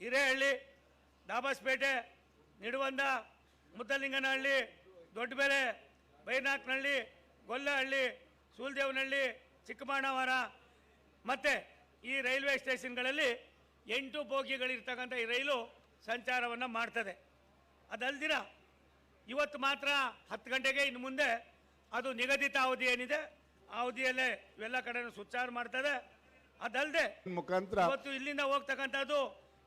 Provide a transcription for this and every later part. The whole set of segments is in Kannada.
ಹಿರೇಹಳ್ಳಿ ದಾಬಾಸ್ಪೇಟೆ ನಿಡುವಂದ ಮುದ್ದಲಿಂಗನಹಳ್ಳಿ ದೊಡ್ಡಬೆಲೆ ಬೈನಾಕ್ನಹಳ್ಳಿ ಗೊಲ್ಲಹಳ್ಳಿ ಸೂಲ್ದೇವನಹಳ್ಳಿ ಚಿಕ್ಕಬಾಣವರ ಮತ್ತು ಈ ರೈಲ್ವೆ ಸ್ಟೇಷನ್ಗಳಲ್ಲಿ ಎಂಟು ಬೋಗಿಗಳಿರ್ತಕ್ಕಂಥ ಈ ರೈಲು ಸಂಚಾರವನ್ನು ಮಾಡ್ತದೆ. ಅದಲ್ದಿರ ಇವತ್ತು ಮಾತ್ರ ಹತ್ತು ಗಂಟೆಗೆ ಇನ್ನು ಮುಂದೆ ಅದು ನಿಗದಿತ ಅವಧಿ ಏನಿದೆ ಆ ಅವಧಿಯಲ್ಲೇ ಇವೆಲ್ಲ ಕಡೆನೂ ಸುಚಾರ ಮಾಡ್ತದೆ. ಅದಲ್ಲದೆ ಮುಖಾಂತರ ಇವತ್ತು ಇಲ್ಲಿಂದ ಹೋಗ್ತಕ್ಕಂಥದ್ದು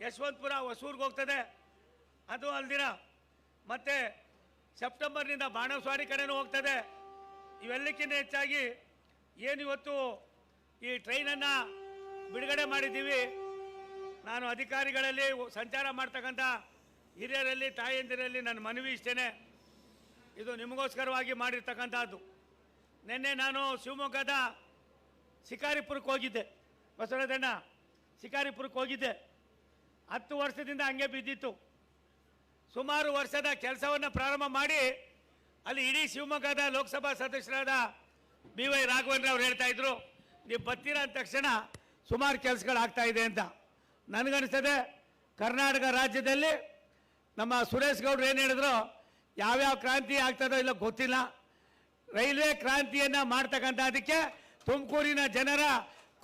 ಯಶವಂತಪುರ ಹೊಸೂರ್ಗೆ ಹೋಗ್ತದೆ. ಅದು ಅಲ್ದಿರ. ಮತ್ತೆ ಸೆಪ್ಟೆಂಬರ್ನಿಂದ ಬಾಣಸ್ವಾಡಿ ಕಡೆನೂ ಹೋಗ್ತದೆ. ಇವೆಲ್ಲಕ್ಕಿಂತ ಹೆಚ್ಚಾಗಿ ಏನು ಇವತ್ತು ಈ ಟ್ರೈನನ್ನು ಬಿಡುಗಡೆ ಮಾಡಿದ್ದೀವಿ. ನಾನು ಅಧಿಕಾರಿಗಳಲ್ಲಿ ಸಂಚಾರ ಮಾಡ್ತಕ್ಕಂಥ ಹಿರಿಯರಲ್ಲಿ, ತಾಯಂದಿರಲ್ಲಿ, ನನ್ನ ಮನವಿ ಇಷ್ಟೇ ಇದು ನಿಮಗೋಸ್ಕರವಾಗಿ ಮಾಡಿರ್ತಕ್ಕಂಥದ್ದು. ನಿನ್ನೆ ನಾನು ಶಿವಮೊಗ್ಗದ ಶಿಕಾರಿಪುರಕ್ಕೆ ಹೋಗಿದ್ದೆ. ಬಸವರಾಜಣ್ಣ, ಶಿಕಾರಿಪುರಕ್ಕೆ ಹೋಗಿದ್ದೆ. ಹತ್ತು ವರ್ಷದಿಂದ ಹಂಗೆ ಬಿದ್ದಿತ್ತು. ಸುಮಾರು ವರ್ಷದ ಕೆಲಸವನ್ನು ಪ್ರಾರಂಭ ಮಾಡಿ ಅಲ್ಲಿ ಇಡೀ ಶಿವಮೊಗ್ಗದ ಲೋಕಸಭಾ ಸದಸ್ಯರಾದ ಬಿ ವೈ ರಾಘವೇಂದ್ರ ಅವರು ಹೇಳ್ತಾ ಇದ್ರು, ನೀವು ಬರ್ತೀರ? ಅಂದ ತಕ್ಷಣ ಸುಮಾರು ಕೆಲಸಗಳಾಗ್ತಾ ಇದೆ ಅಂತ. ನನಗನ್ನಿಸ್ತದೆ ಕರ್ನಾಟಕ ರಾಜ್ಯದಲ್ಲಿ ನಮ್ಮ ಸುರೇಶ್ ಗೌಡ್ರು ಏನು ಹೇಳಿದ್ರು, ಯಾವ್ಯಾವ ಕ್ರಾಂತಿ ಆಗ್ತದೋ ಇಲ್ಲ ಗೊತ್ತಿಲ್ಲ. ರೈಲ್ವೆ ಕ್ರಾಂತಿಯನ್ನು ಮಾಡ್ತಕ್ಕಂಥ ಅದಕ್ಕೆ ತುಮಕೂರಿನ ಜನರ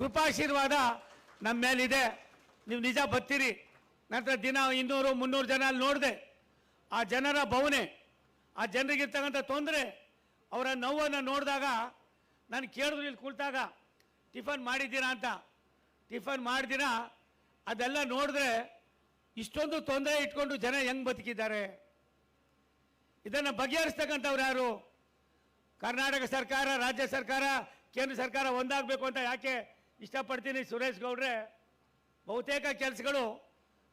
ಕೃಪಾಶೀರ್ವಾದ ನಮ್ಮ ಮೇಲಿದೆ ನೀವು ನಿಜ ಬರ್ತೀರಿ. ನಂತರ ದಿನ ಇನ್ನೂರು, ಮುನ್ನೂರು ಜನ ಅಲ್ಲಿ ನೋಡಿದೆ. ಆ ಜನರ ಭಾವನೆ ಆ ಜನರಿಗಿರ್ತಕ್ಕಂಥ ತೊಂದರೆ, ಅವರ ನೋವನ್ನು ನೋಡಿದಾಗ, ನಾನು ಕೇಳಿದ್ರು ಇಲ್ಲಿ ಕುಳಿತಾಗ, ಟಿಫನ್ ಮಾಡಿದ್ದೀರಾ ಅಂತ. ಟಿಫನ್ ಮಾಡಿದಿರ, ಅದೆಲ್ಲ ನೋಡಿದ್ರೆ ಇಷ್ಟೊಂದು ತೊಂದರೆ ಇಟ್ಕೊಂಡು ಜನ ಹೆಂಗೆ ಬದುಕಿದ್ದಾರೆ. ಇದನ್ನು ಬಗೆಹರಿಸ್ತಕ್ಕಂಥವ್ರು ಯಾರು? ಕರ್ನಾಟಕ ಸರ್ಕಾರ, ರಾಜ್ಯ ಸರ್ಕಾರ, ಕೇಂದ್ರ ಸರ್ಕಾರ ಒಂದಾಗಬೇಕು ಅಂತ ಯಾಕೆ ಇಷ್ಟಪಡ್ತೀನಿ ಸುರೇಶ್ ಗೌಡ್ರೆ? ಬಹುತೇಕ ಕೆಲಸಗಳು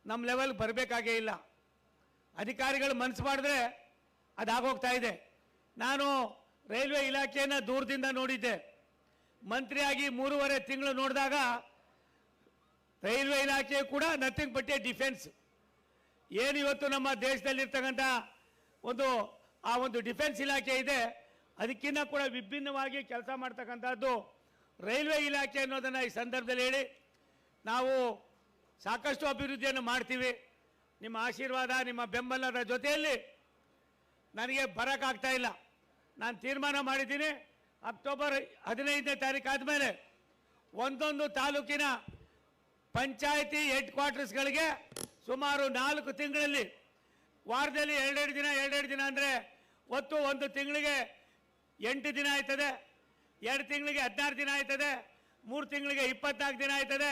ನಮ್ಮ ಲೆವೆಲ್ ಬರಬೇಕಾಗೇ ಇಲ್ಲ. ಅಧಿಕಾರಿಗಳು ಮನಸ್ಸು ಮಾಡಿದ್ರೆ ಅದಾಗೋಗ್ತಾ ಇದೆ. ನಾನು ರೈಲ್ವೆ ಇಲಾಖೆಯನ್ನು ದೂರದಿಂದ ನೋಡಿದ್ದೆ. ಮಂತ್ರಿಯಾಗಿ ಮೂರುವರೆ ತಿಂಗಳು ನೋಡಿದಾಗ ರೈಲ್ವೆ ಇಲಾಖೆ ಕೂಡ ನಥಿಂಗ್ ಬಟ್ ಎ ಡಿಫೆನ್ಸ್ ಏನು ಇವತ್ತು ನಮ್ಮ ದೇಶದಲ್ಲಿರ್ತಕ್ಕಂಥ ಒಂದು, ಆ ಒಂದು ಡಿಫೆನ್ಸ್ ಇಲಾಖೆ ಇದೆ. ಅದಕ್ಕಿಂತ ಕೂಡ ವಿಭಿನ್ನವಾಗಿ ಕೆಲಸ ಮಾಡ್ತಕ್ಕಂಥದ್ದು ರೈಲ್ವೆ ಇಲಾಖೆ ಅನ್ನೋದನ್ನು ಈ ಸಂದರ್ಭದಲ್ಲಿ ಹೇಳಿ. ನಾವು ಸಾಕಷ್ಟು ಅಭಿವೃದ್ಧಿಯನ್ನು ಮಾಡ್ತೀವಿ. ನಿಮ್ಮ ಆಶೀರ್ವಾದ, ನಿಮ್ಮ ಬೆಂಬಲದ ಜೊತೆಯಲ್ಲಿ ನನಗೆ ಬರೋಕ್ಕಾಗ್ತಾ ಇಲ್ಲ. ನಾನು ತೀರ್ಮಾನ ಮಾಡಿದ್ದೀನಿ. ಅಕ್ಟೋಬರ್ ಹದಿನೈದನೇ ತಾರೀಕು ಆದಮೇಲೆ ಒಂದೊಂದು ತಾಲೂಕಿನ ಪಂಚಾಯಿತಿ ಹೆಡ್ ಕ್ವಾರ್ಟರ್ಸ್ಗಳಿಗೆ ಸುಮಾರು ನಾಲ್ಕು ತಿಂಗಳಲ್ಲಿ, ವಾರದಲ್ಲಿ ಎರಡೆರಡು ದಿನ ಎರಡೆರಡು ದಿನ ಅಂದರೆ ಒತ್ತು ಒಂದು ತಿಂಗಳಿಗೆ ಎಂಟು ದಿನ ಆಯ್ತದೆ. ಎರಡು ತಿಂಗಳಿಗೆ ಹದಿನಾರು ದಿನ ಆಯ್ತದೆ. ಮೂರು ತಿಂಗಳಿಗೆ ಇಪ್ಪತ್ನಾಲ್ಕು ದಿನ ಆಯ್ತದೆ.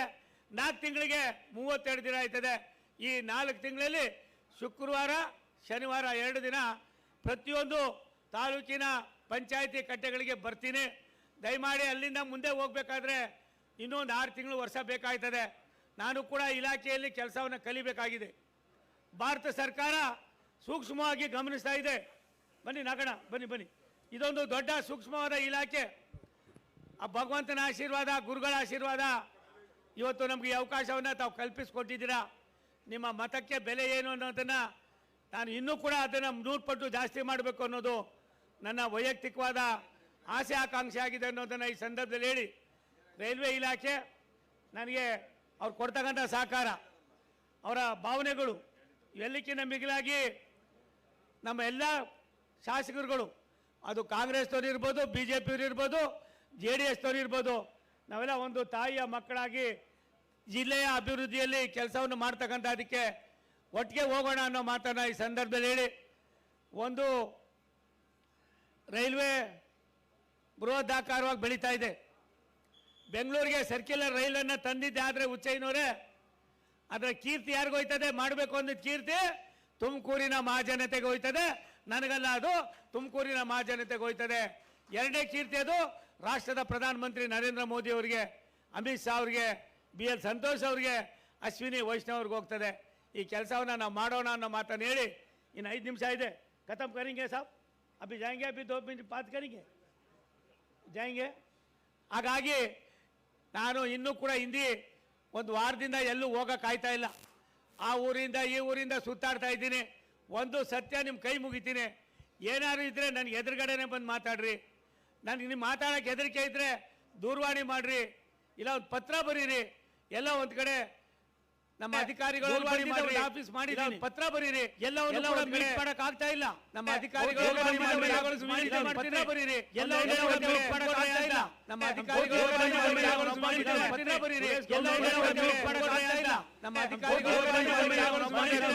ನಾಲ್ಕು ತಿಂಗಳಿಗೆ ಮೂವತ್ತೆರಡು ದಿನ ಆಯ್ತದೆ. ಈ ನಾಲ್ಕು ತಿಂಗಳಲ್ಲಿ ಶುಕ್ರವಾರ, ಶನಿವಾರ ಎರಡು ದಿನ ಪ್ರತಿಯೊಂದು ತಾಲೂಕಿನ ಪಂಚಾಯಿತಿ ಕಟ್ಟೆಗಳಿಗೆ ಬರ್ತೀನಿ. ದಯಮಾಡಿ ಅಲ್ಲಿಂದ ಮುಂದೆ ಹೋಗ್ಬೇಕಾದ್ರೆ ಇನ್ನೊಂದು ಆರು ತಿಂಗಳು ವರ್ಷ ಬೇಕಾಯ್ತದೆ. ನಾನು ಕೂಡ ಇಲಾಖೆಯಲ್ಲಿ ಕೆಲಸವನ್ನು ಕಲಿಬೇಕಾಗಿದೆ. ಭಾರತ ಸರ್ಕಾರ ಸೂಕ್ಷ್ಮವಾಗಿ ಗಮನಿಸ್ತಾ ಇದೆ. ಬನ್ನಿ ನಗಣ ಬನ್ನಿ ಬನ್ನಿ. ಇದೊಂದು ದೊಡ್ಡ ಸೂಕ್ಷ್ಮವಾದ ಇಲಾಖೆ. ಆ ಭಗವಂತನ ಆಶೀರ್ವಾದ, ಗುರುಗಳ ಆಶೀರ್ವಾದ ಇವತ್ತು ನಮಗೆ ಈ ಅವಕಾಶವನ್ನು ತಾವು ಕಲ್ಪಿಸಿಕೊಟ್ಟಿದ್ದೀರಾ? ನಿಮ್ಮ ಮತಕ್ಕೆ ಬೆಲೆ ಏನು ಅನ್ನೋದನ್ನು ನಾನು ಇನ್ನೂ ಕೂಡ ಅದನ್ನು ನೂರು ಪಟ್ಟು ಜಾಸ್ತಿ ಮಾಡಬೇಕು ಅನ್ನೋದು ನನ್ನ ವೈಯಕ್ತಿಕವಾದ ಆಸೆ ಆಕಾಂಕ್ಷೆ ಆಗಿದೆ ಅನ್ನೋದನ್ನು ಈ ಸಂದರ್ಭದಲ್ಲಿ ಹೇಳಿ. ರೈಲ್ವೆ ಇಲಾಖೆ ನನಗೆ ಅವ್ರು ಕೊಡ್ತಕ್ಕಂಥ ಸಹಕಾರ, ಅವರ ಭಾವನೆಗಳು ಎಲ್ಲಕ್ಕಿಂತ ಮಿಗಿಲಾಗಿ ನಮ್ಮ ಎಲ್ಲ ಶಾಸಕರುಗಳು, ಅದು ಕಾಂಗ್ರೆಸ್ನವ್ರು ಇರ್ಬೋದು ಬಿ ಜೆ ಪಿಯವ್ರು ಇರ್ಬೋದು, ಜೆ ಡಿ ಎಸ್ನವ್ರು ಇರ್ಬೋದು ನಾವೆಲ್ಲ ಒಂದು ತಾಯಿಯ ಮಕ್ಕಳಾಗಿ ಜಿಲ್ಲೆಯ ಅಭಿವೃದ್ಧಿಯಲ್ಲಿ ಕೆಲಸವನ್ನು ಮಾಡ್ತಕ್ಕಂಥ ಅದಕ್ಕೆ ಒಟ್ಟಿಗೆ ಹೋಗೋಣ ಅನ್ನೋ ಮಾತನ್ನು ಈ ಸಂದರ್ಭದಲ್ಲಿ ಹೇಳಿ. ಒಂದು ರೈಲ್ವೆ ಬೃಹದಾಕಾರವಾಗಿ ಬೆಳೀತಾ ಇದೆ. ಬೆಂಗಳೂರಿಗೆ ಸರ್ಕ್ಯುಲರ್ ರೈಲನ್ನು ತಂದಿದ್ದೆ ಆದರೆ ಉಚ್ಚೈನವರೇ ಅದರ ಕೀರ್ತಿ ಯಾರಿಗೋಯ್ತದೆ ಮಾಡಬೇಕು ಅಂದಿದ್ದ ಕೀರ್ತಿ ತುಮಕೂರಿನ ಮಹಾಜನತೆಗೆ ಹೋಯ್ತದೆ. ನನಗಲ್ಲ ಅದು, ತುಮಕೂರಿನ ಮಹಾಜನತೆಗೆ ಹೋಯ್ತದೆ. ಎರಡನೇ ಕೀರ್ತಿ ಅದು ರಾಷ್ಟ್ರದ ಪ್ರಧಾನಮಂತ್ರಿ ನರೇಂದ್ರ ಮೋದಿ ಅವರಿಗೆ, ಅಮಿತ್ ಶಾ ಅವ್ರಿಗೆ ಬಿ ಎಲ್ ಸಂತೋಷ್ ಅವ್ರಿಗೆ, ಅಶ್ವಿನಿ ವೈಷ್ಣವ್ ಅವ್ರಿಗೆ ಹೋಗ್ತದೆ. ಈ ಕೆಲಸವನ್ನು ನಾವು ಮಾಡೋಣ ಅನ್ನೋ ಮಾತನ್ನು ಹೇಳಿ ಇನ್ನು ಐದು ನಿಮಿಷ ಇದೆ. ಖತಮ್ ಕರಿಂಗೆ ಸಾಬ್. ಅಭಿ ಜಾಯಂಗೆ, ಅಭಿ ದೋ ಪಾತ್ ಕರಿಂಗೆ. ಜಾಯಂಗೆ. ಹಾಗಾಗಿ ನಾನು ಇನ್ನೂ ಕೂಡ ಹಿಂದಿ ಒಂದು ವಾರದಿಂದ ಎಲ್ಲೂ ಹೋಗೋಕ್ಕಾಯ್ತಾ ಕಾಯ್ತಾ ಇಲ್ಲ. ಆ ಊರಿಂದ, ಈ ಊರಿಂದ ಸುತ್ತಾಡ್ತಾ ಇದ್ದೀನಿ. ಒಂದು ಸತ್ಯ ನಿಮ್ಮ ಕೈ ಮುಗಿತೀನಿ. ಏನಾದ್ರು ಇದ್ದರೆ ನನಗೆ ಎದುರುಗಡೆನೇ ಬಂದು ಮಾತಾಡ್ರಿ. ನನಗೆ ನಿಮ್ಮ ಮಾತಾಡೋಕ್ಕೆ ಹೆದರಿಕೆ ಇದ್ದರೆ ದೂರವಾಣಿ ಮಾಡಿರಿ ಇಲ್ಲ ಒಂದು ಪತ್ರ ಬರೀರಿ ಎಲ್ಲ ಒಂದು ಕಡೆ ನಮ್ಮ ಅಧಿಕಾರಿಗಳು ಆಫೀಸ್ ಮಾಡಿ ಪತ್ರ ಬರೀರಿ ಎಲ್ಲವನ್ನು ಮೀಟ್ ಮಾಡಕ್ ಆಗ್ತಾ ಇಲ್ಲ ನಮ್ಮ ಅಧಿಕಾರಿಗಳು. ಪತ್ರ ಬರೀರಿ. ಎಲ್ಲವನ್ನು ಮೀಟ್ ಮಾಡಕ್ ಆಗ್ತಾ ಇಲ್ಲ ನಮ್ಮ ಅಧಿಕಾರಿಗಳು. ಪತ್ರ ಬರೀರಿ. ಎಲ್ಲವನ್ನು ಮೀಟ್ ಮಾಡಕ್ ಆಗ್ತಾ ಇಲ್ಲ ನಮ್ಮ ಅಧಿಕಾರಿಗಳು.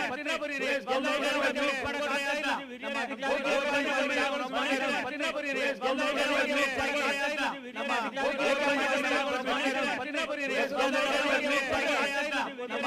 ಪತ್ರ ಬರೀರಿ. ಎಲ್ಲವನ್ನು ಮೀಟ್ ಮಾಡಕ್ ಆಗ್ತಾ ಇಲ್ಲ ನಮ್ಮ ಅಧಿಕಾರಿಗಳು ಪತ್ರ ಬರೀರಿ. ಎಲ್ಲವನ್ನು ಮೀಟ್ ಮಾಡಕ್ ಆಗ್ತಾ ಇಲ್ಲ ನಮ್ಮ ಅಧಿಕಾರಿಗಳು ಪತ್ರ ಬರೀರಿ. ಎಲ್ಲವನ್ನು ಮೀಟ್ ಮಾಡಕ್ ಆಗ್ತಾ ಇಲ್ಲ ನಮ್ಮ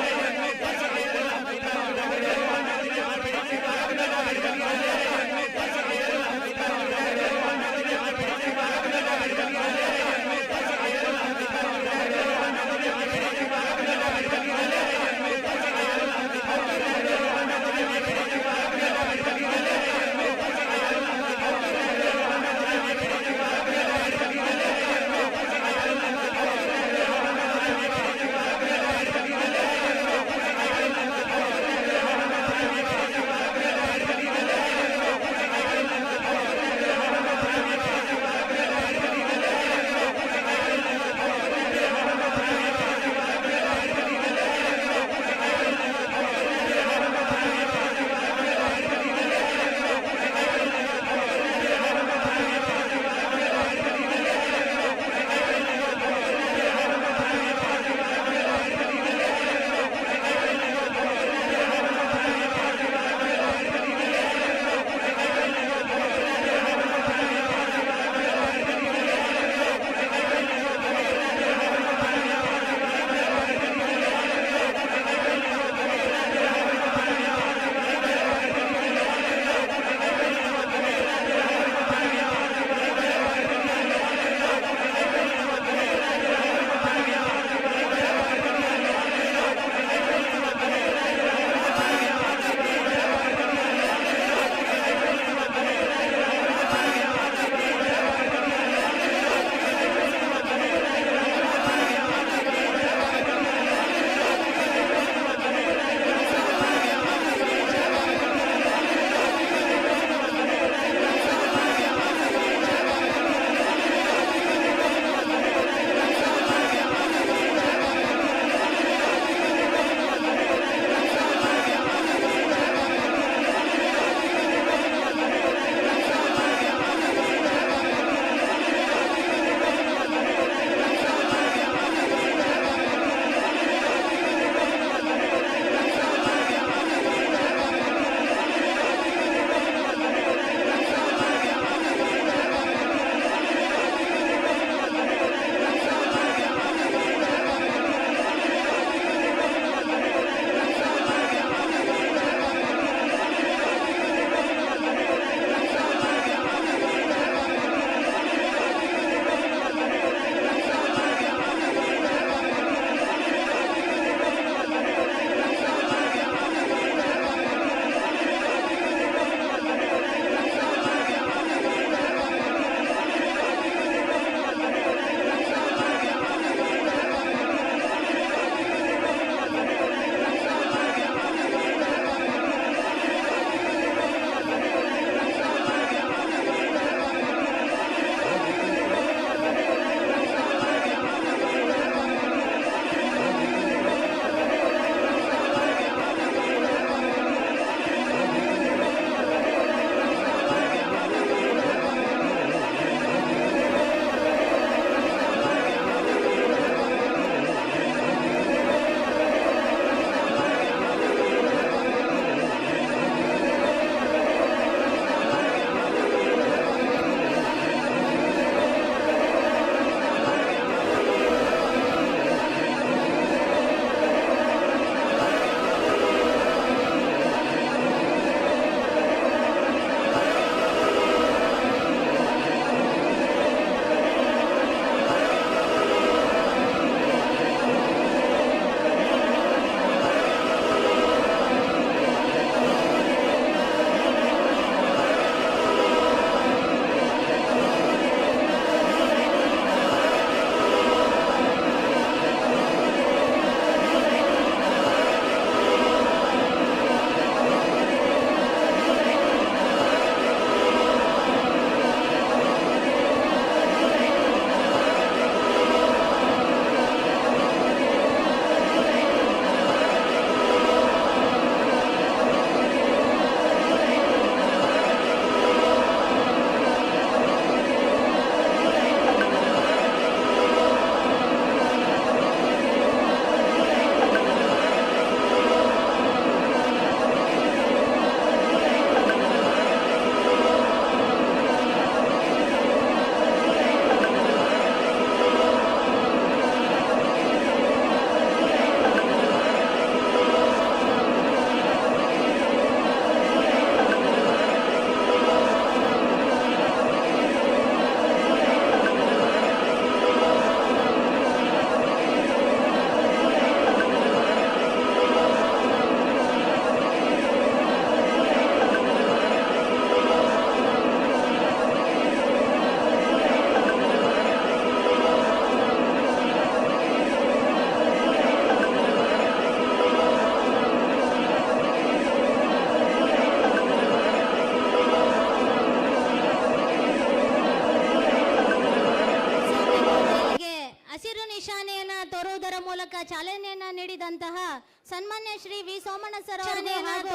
ಶ್ರೀ ವಿ. ಸೋಮಣ್ಣ ಸರ್ ಅವರಿಗೆ ಹಾಗೂ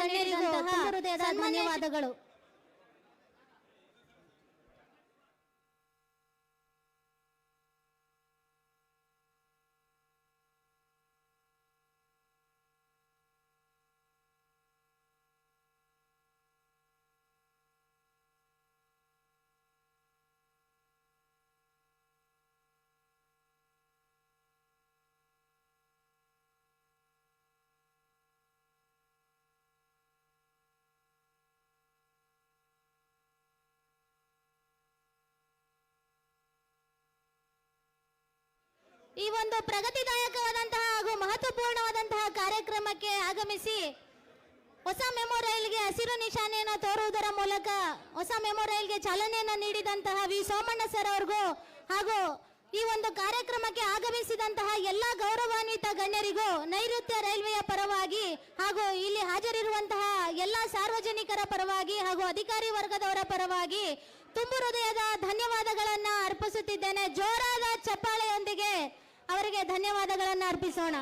ಗಣ್ಯರಿಗೂ ಹೃದಯದ ಧನ್ಯವಾದಗಳು. ಈ ಒಂದು ಪ್ರಗತಿದಾಯಕವಾದಂತಹ ಹಾಗೂ ಮಹತ್ವಪೂರ್ಣವಾದಂತಹ ಕಾರ್ಯಕ್ರಮಕ್ಕೆ ಆಗಮಿಸಿ ಹೊಸ ಮೆಮೋ ರೈಲ್ಗೆ ಹಸಿರು ನಿಶಾನೆಯನ್ನು ತೋರುವುದರ ಮೂಲಕ ಹೊಸ ಮೆಮೋ ರೈಲ್ಗೆ ಚಾಲನೆಯನ್ನು ನೀಡಿದಂತಹ ವಿ. ಸೋಮಣ್ಣ ಸರ್ ಅವ್ರಿಗೂ ಹಾಗೂ ಈ ಒಂದು ಕಾರ್ಯಕ್ರಮಕ್ಕೆ ಆಗಮಿಸಿದಂತಹ ಎಲ್ಲ ಗೌರವಾನ್ವಿತ ಗಣ್ಯರಿಗೂ ನೈಋತ್ಯ ರೈಲ್ವೆಯ ಪರವಾಗಿ ಹಾಗೂ ಇಲ್ಲಿ ಹಾಜರಿರುವಂತಹ ಎಲ್ಲ ಸಾರ್ವಜನಿಕರ ಪರವಾಗಿ ಹಾಗೂ ಅಧಿಕಾರಿ ವರ್ಗದವರ ಪರವಾಗಿ ತುಂಬು ಹೃದಯದ ಧನ್ಯವಾದಗಳನ್ನು ಅರ್ಪಿಸುತ್ತಿದ್ದೇನೆ. ಜೋರಾದ ಚಪ್ಪಾಳೆಯೊಂದಿಗೆ ಅವರಿಗೆ ಧನ್ಯವಾದಗಳನ್ನು ಅರ್ಪಿಸೋಣ.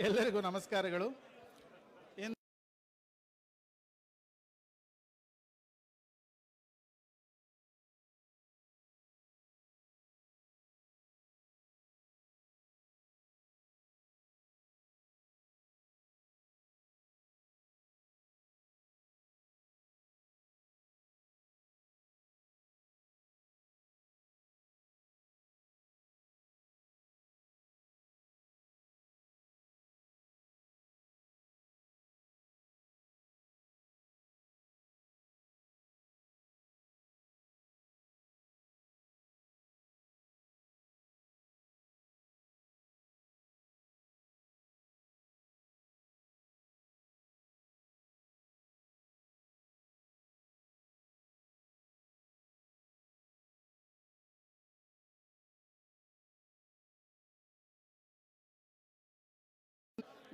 ಎಲ್ಲರಿಗೂ ನಮಸ್ಕಾರಗಳು.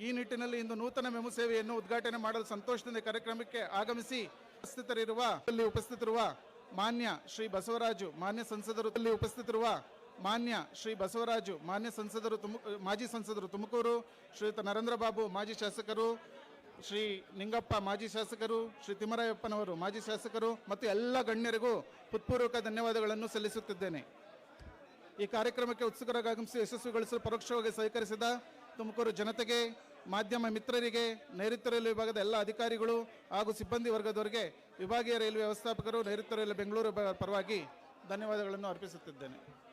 ಈ ನಿಟ್ಟಿನಲ್ಲಿ ಇಂದು ನೂತನ ಮೆಮು ಸೇವೆಯನ್ನು ಉದ್ಘಾಟನೆ ಮಾಡಲು ಸಂತೋಷದಿಂದ ಕಾರ್ಯಕ್ರಮಕ್ಕೆ ಆಗಮಿಸಿ ಉಪಸ್ಥಿತರಿರುವ ಉಪಸ್ಥಿತರುವ ಮಾನ್ಯ ಶ್ರೀ ಬಸವರಾಜು, ಮಾನ್ಯ ಸಂಸದರು ಇಲ್ಲಿ ಉಪಸ್ಥಿತರುವ ಮಾನ್ಯ ಶ್ರೀ ಬಸವರಾಜು, ಮಾನ್ಯ ಸಂಸದರು ತುಮ, ಮಾಜಿ ಸಂಸದರು ತುಮಕೂರು, ಶ್ರೀಯುತ ನರೇಂದ್ರ ಬಾಬು ಮಾಜಿ ಶಾಸಕರು, ಶ್ರೀ ನಿಂಗಪ್ಪ ಮಾಜಿ ಶಾಸಕರು, ಶ್ರೀ ತಿಮ್ಮರಾಯಪ್ಪನವರು ಮಾಜಿ ಶಾಸಕರು ಮತ್ತು ಎಲ್ಲ ಗಣ್ಯರಿಗೂ ಹೃತ್ಪೂರ್ವಕ ಧನ್ಯವಾದಗಳನ್ನು ಸಲ್ಲಿಸುತ್ತಿದ್ದೇನೆ. ಈ ಕಾರ್ಯಕ್ರಮಕ್ಕೆ ಉತ್ಸುಕರಾಗಿ ಆಗಮಿಸಿ ಯಶಸ್ವಿಗೊಳಿಸಲು ಪರೋಕ್ಷವಾಗಿ ಸಹಕರಿಸಿದ ತುಮಕೂರು ಜನತೆಗೆ, ಮಾಧ್ಯಮ ಮಿತ್ರರಿಗೆ, ನೈಋತ್ಯ ರೈಲ್ವೆ ವಿಭಾಗದ ಎಲ್ಲ ಅಧಿಕಾರಿಗಳು ಹಾಗೂ ಸಿಬ್ಬಂದಿ ವರ್ಗದವರಿಗೆ ವಿಭಾಗೀಯ ರೈಲ್ವೆ ವ್ಯವಸ್ಥಾಪಕರು, ನೈಋತ್ಯ ರೈಲ್ವೆ ಬೆಂಗಳೂರು ಪರವಾಗಿ ಧನ್ಯವಾದಗಳನ್ನು ಅರ್ಪಿಸುತ್ತಿದ್ದೇನೆ.